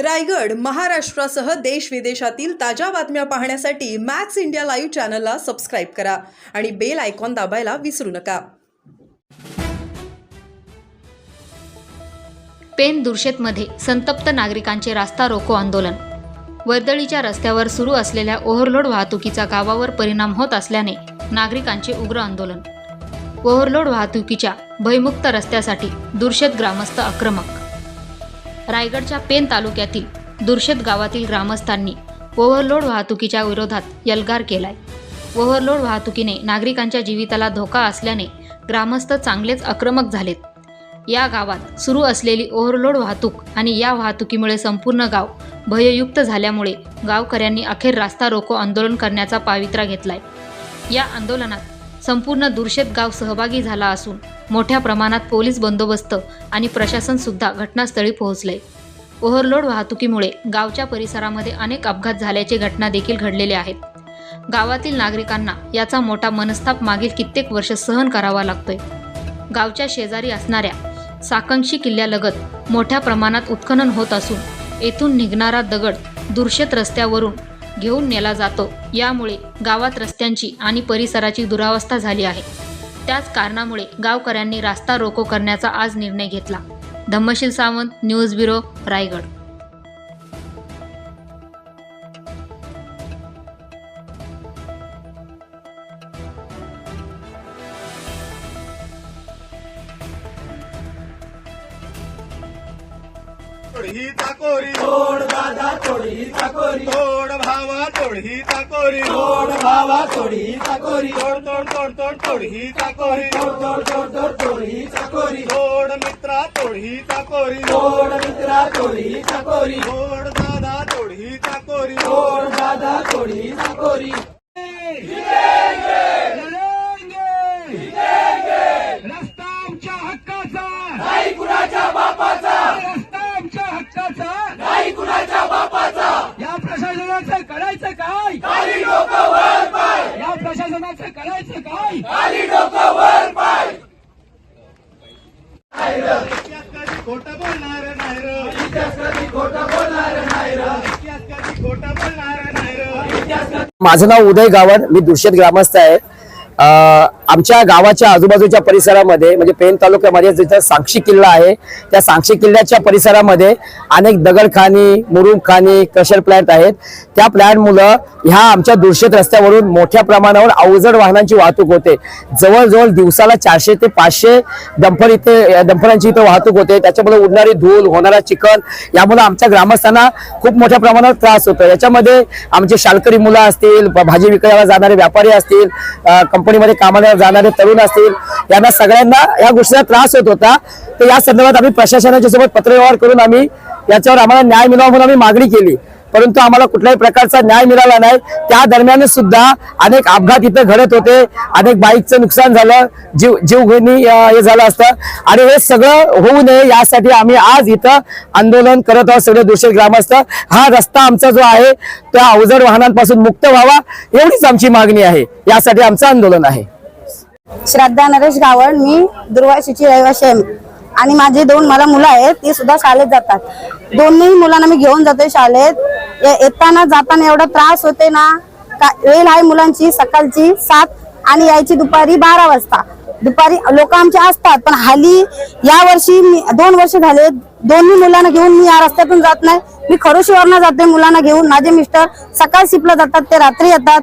रायगड महाराष्ट्रासह देश विदेशातील ताज्या बातम्या पाहण्यासाठी मॅक्स इंडिया लाईव्ह चॅनलला सबस्क्राईब करा आणि बेल आयकॉन दाबायला विसरू नका. पेन दुर्शेतमध्ये संतप्त नागरिकांचे रास्ता रोको आंदोलन. वर्दळीच्या रस्त्यावर सुरू असलेल्या ओव्हरलोड वाहतुकीचा गावावर परिणाम होत असल्याने नागरिकांचे उग्र आंदोलन. ओव्हरलोड वाहतुकीच्या भयमुक्त रस्त्यासाठी दुर्शेत ग्रामस्थ आक्रमक रायगडच्या पेन तालुक्यातील दुर्शेत गावातील ग्रामस्थांनी ओव्हरलोड वाहतुकीच्या विरोधात यल्गार केलाय. ओव्हरलोड वाहतुकीने नागरिकांच्या जीविताला धोका असल्याने ग्रामस्थ चांगलेच आक्रमक झालेत. या गावात सुरू असलेली ओव्हरलोड वाहतूक आणि या वाहतुकीमुळे संपूर्ण गाव भययुक्त झाल्यामुळे गावकऱ्यांनी अखेर रास्ता रोको आंदोलन करण्याचा पावित्रा घेतलाय. या आंदोलनात संपूर्ण दुर्शेत गाव सहभागी झाला असून मोठ्या प्रमाणात पोलीस बंदोबस्त आणि प्रशासन सुद्धा घटनास्थळी पोहोचले ओव्हरलोड वाहतुकीमुळे गावच्या परिसरामध्ये अनेक अपघात झाल्याचे घटना देखील घडलेल्या आहेत. गावातील नागरिकांना याचा मोठा मनस्ताप मागील कित्येक वर्ष सहन करावा लागतोय. गावच्या शेजारी असणाऱ्या साकंक्षी किल्ल्यालगत मोठ्या प्रमाणात उत्खनन होत असून येथून निघणारा दगड दुर्शेत रस्त्यावरून घेऊन नेला जातो. यामुळे गावात रस्त्यांची आणि परिसराची दुरावस्था झाली आहे. त्याच कारणामुळे गावकऱ्यांनी रास्ता रोको करण्याचा आज निर्णय घेतला. Dhammashil Sawant news bureau Raigad. तोडही चाकोरी तोड दादा तोडही चाकोरी तोड भावा तोडही चाकोरी तोड भावा तोडही चाकोरी तोड तोड तोड तोड तोडही चाकोरी तोड तोड तोड तोड तोडही चाकोरी तोड मित्रा तोडही चाकोरी तोड मित्रा तोडही चाकोरी तोड दादा तोडही चाकोरी तोड दादा तोडही चाकोरी रस्ता आमच्या हक्काचा नाही कुणाच्या बापाचा रस्ता आमच्या हक्काचा नाही कुणाच्या बापाचा या प्रशासनाचं करायचं काय खाली डोकं वर पाय या प्रशासनाचं खाली डोकं वर पाय बोलणार नाही खोटं बोलणार नाही खोटं बोलणार नाही माझं नाव उदय गावन मी दुर्शेत ग्रामस्थ आहे. आमच्या गावाच्या आजूबाजूच्या परिसरामध्ये म्हणजे पेन तालुक्यामध्ये जिथं सांक्षी किल्ला आहे त्या सांक्षी किल्ल्याच्या परिसरामध्ये अनेक दगडखानी मुरुमखानी क्रशर प्लॅन्ट आहेत. त्या प्लॅन्ट मुलं ह्या आमच्या दुर्शेत रस्त्यावरून मोठ्या प्रमाणावर अवजड वाहनांची वाहतूक होते. जवळजवळ दिवसाला चारशे ते पाचशे डंपर इथे डंपरांची इथे वाहतूक होते. त्याच्यामुळे उडणारी धूल होणारा चिखल यामुळे आमच्या ग्रामस्थांना खूप मोठ्या प्रमाणावर त्रास होतो. याच्यामध्ये आमचे शालकरी मुलं असतील भाजी विकायला जाणारे व्यापारी असतील कंपनीमध्ये कामाला जाणारे तरुण असतील यांना सगळ्यांना या गोष्टीचा त्रास होत होता. तर या संदर्भात आम्ही प्रशासनाच्या सोबत पत्रव्यवहार करून आम्ही याच्यावर आम्हाला न्याय मिळावा म्हणून आम्ही मागणी केली. परंतु आम्हाला कुठल्याही प्रकारचा न्याय मिळाला नाही. त्या दरम्यान सुद्धा अनेक अपघात इथं घडत होते. अनेक बाईकचं नुकसान झालं. जीव जीवघेणी हे झालं असतं. आणि हे सगळं होऊ नये यासाठी आम्ही आज इथं आंदोलन करत आहोत. सगळे दुसरे ग्रामस्थ. हा रस्ता आमचा जो आहे त्या अवजड वाहनांपासून मुक्त व्हावा एवढीच आमची मागणी आहे. यासाठी आमचं आंदोलन आहे. श्रद्धा नरेश गावड मी दुर्वाशीची रहिवाशी आहे. आणि माझे दोन मला मुलं आहेत ती सुद्धा शाळेत जातात. दोन्ही मुलांना मी घेऊन जाते शाळेत. ये- येताना जाताना एवढा त्रास होते ना का वेळ आहे मुलांची सकाळची सात आणि यायची दुपारी बारा वाजता. दुपारी लोक आमचे असतात पण हल्ली या वर्षी मी दोन वर्ष झाले दोन्ही मुलांना घेऊन मी या रस्त्यातून जात नाही. मी खरोशीवरनं जाते मुलांना घेऊन. माझे मिस्टर सकाळ शिपला जातात ते रात्री येतात.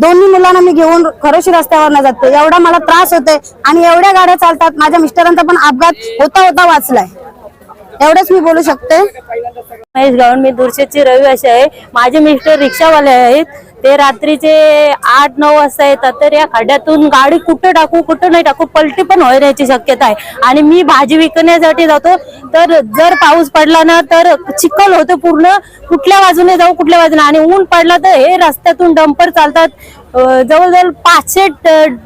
दोन्ही मुलांना मी घेऊन खरोशी रस्त्यावरनं जाते. एवढा मला त्रास होते आणि एवढ्या गाड्या चालतात माझ्या मिस्टरांचा पण अपघात होता होता वाचलाय. एवढंच मी बोलू शकते. महेश गावण मी दूरशेची रहिवासी आहे. माझे मिस्टर रिक्षावाले आहेत. ते रात्रीचे आठ नऊ वाजता येतात. तर या खड्ड्यातून गाडी कुठं टाकू कुठं नाही टाकू पलटी पण होण्याची शक्यता आहे. आणि मी भाजी विकण्यासाठी जातो. तर जर पाऊस पडला ना तर चिखल होतं पूर्ण. कुठल्या बाजूने जाऊ कुठल्या बाजूने. आणि ऊन पडला तर हे रस्त्यातून डंपर चालतात. जवळजवळ पाचशे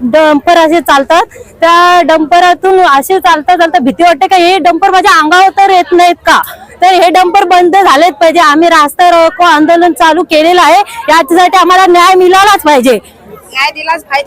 डंपर असे चालतात. त्या डंपरातून असे चालता चालता भीती वाटते का हे डंपर माझ्या अंगावर तर येत नाहीत का? तर हे डंपर बंद झालेच पाहिजे. आम्ही रास्ता रोको आंदोलन चालू केलेलं आहे. याच्यासाठी आम्हाला न्याय मिळालाच पाहिजे. न्याय दिलाच पाहिजे.